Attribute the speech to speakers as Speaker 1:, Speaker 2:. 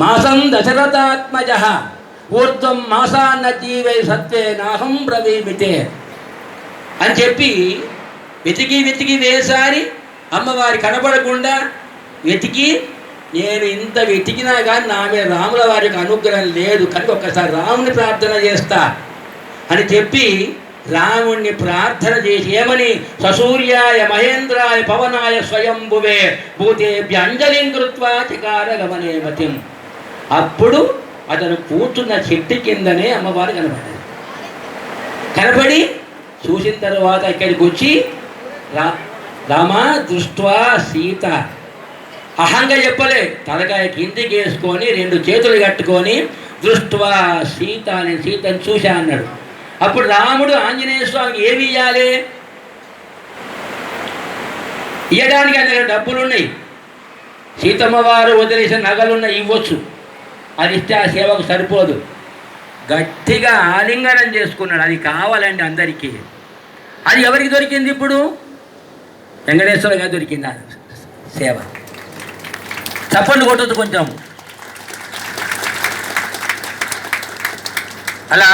Speaker 1: మాసం దశరథాత్మజ. ఊర్ధ్వం మాసాన్న జీవై సత్వే నాహం ప్రవీమితే అని చెప్పి వెతికి వెతికి వేసారి అమ్మవారి కనపడకుండా వెతికి నేను ఇంత వెతికినా కానీ నా మీద రాముల వారికి అనుగ్రహం లేదు. కనుక ఒక్కసారి రాముని ప్రార్థన చేస్తా అని చెప్పి రాముణ్ణి ప్రార్థన చేసి ఏమని? ససూర్యాయ మహేంద్రాయ పవనాయ స్వయంభువే భూతేభ్య అంజలిం కృత్వా చికారగమనే మతిం అప్పుడు అతను కూర్చున్న చెట్టు కిందనే అమ్మవారు కనబడ్డారు. కనబడి చూసిన తర్వాత ఇక్కడికి వచ్చి రా రామా దృష్ట్వా సీత. అహంగా చెప్పలే. తలకాయ కిందికి వేసుకొని రెండు చేతులు కట్టుకొని దృష్ట్వా సీత అని సీతను చూశా అన్నాడు. అప్పుడు రాముడు ఆంజనేయ స్వామికి ఏమి ఇవ్వాలి ఇవ్వడానికి అన్న డబ్బులున్నాయి. డబ్బులు ఉన్నాయి వదిలేసిన నగలున్నాయి ఇవ్వచ్చు. అది ఇస్తే ఆ సేవకు సరిపోదు. గట్టిగా ఆలింగనం చేసుకున్నాడు. అది కావాలండి అందరికీ. అది ఎవరికి దొరికింది ఇప్పుడు? వెంకటేశ్వర గారు దొరికింది ఆ సేవ? చప్పండి కొట్టదు కొంచెం. అలా